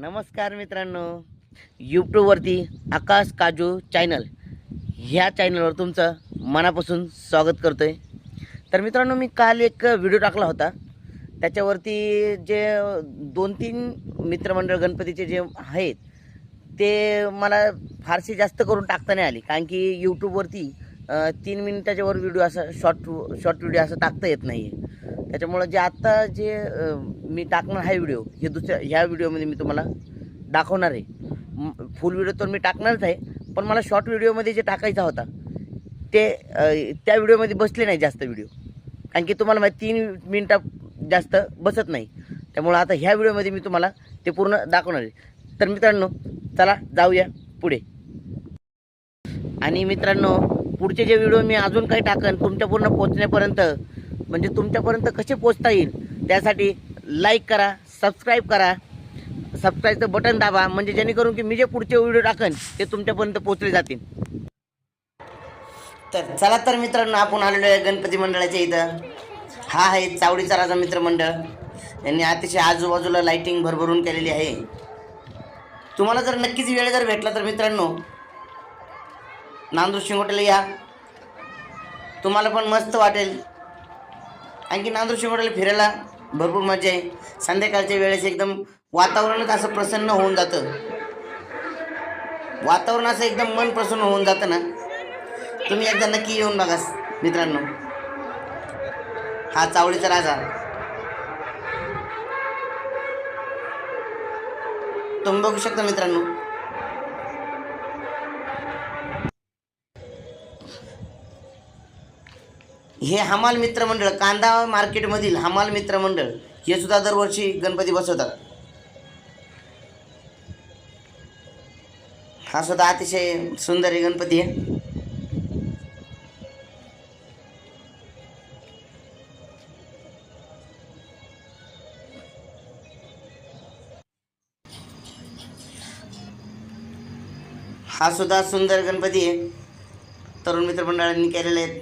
नमस्कार मित्रांनो यूट्यूबवरती आकाश काजू चॅनल ह्या चॅनलवर तुमचं मनापासून स्वागत करतो आहे तर मित्रांनो मी काल एक व्हिडिओ टाकला होता. त्याच्यावरती जे दोन तीन मित्रमंडळ गणपतीचे जे आहेत ते मला फारसे जास्त करून टाकता नाही आली. कारण की यूट्यूबवरती तीन मिनिटाच्या वर व्हिडिओ असं शॉर्ट शॉर्ट व्हिडिओ असं टाकता येत नाही आहे त्याच्यामुळं जे आत्ता जे मी टाकणार आहे व्हिडिओ हे दुसऱ्या ह्या व्हिडिओमध्ये मी तुम्हाला दाखवणार आहे. फुल व्हिडिओ तर मी टाकणारच आहे पण मला शॉर्ट व्हिडिओमध्ये जे टाकायचा होता ते त्या व्हिडिओमध्ये बसले नाही जास्त व्हिडिओ कारण की तुम्हाला माहिती तीन मिनटं जास्त बसत नाही. त्यामुळं आता ह्या व्हिडिओमध्ये मी तुम्हाला ते पूर्ण दाखवणार आहे. तर मित्रांनो चला जाऊया पुढे. आणि मित्रांनो पुढचे जे व्हिडिओ मी अजून काही टाकन तुमच्यापूर्ण पोचण्यापर्यंत म्हणजे तुमच्यापर्यंत कसे पोचता येईल त्यासाठी लाईक करा सबस्क्राईब करा. सबस्क्राईबचं बटन दाबा म्हणजे जेणेकरून की मी जे पुढचे व्हिडिओ टाकन ते तुमच्यापर्यंत पोचले जातील. तर चला तर मित्रांनो आपण आलेलो आहे गणपती मंडळाच्या इथं. हा आहे चावडीचा राजा मित्रमंडळ यांनी अतिशय आजूबाजूला लाईटिंग भरभरून केलेली आहे. तुम्हाला जर नक्कीच वेळ जर भेटला तर मित्रांनो नांदूर शिंगोटेला या. तुम्हाला पण मस्त वाटेल. आणखी नांदूर शिंगोटेला फिरायला भरपूर मजा आहे. संध्याकाळच्या वेळेस एकदम वातावरणच असं प्रसन्न होऊन जातं. वातावरण असं एकदम मन प्रसन्न होऊन जातं ना. तुम्ही एकदा नक्की येऊन बघा मित्रांनो. हा चावडीचा राजा. तुम्ही बघू शकता मित्रांनो. हे हमाल मित्रमंडळ कांदा मार्केटमधील हमाल मित्रमंडळ हे सुद्धा दरवर्षी गणपती बसवतात. हा सुद्धा अतिशय सुंदर आहे गणपती. आहे हा सुद्धा सुंदर गणपती आहे. तरुण मित्रमंडळांनी केलेले आहेत.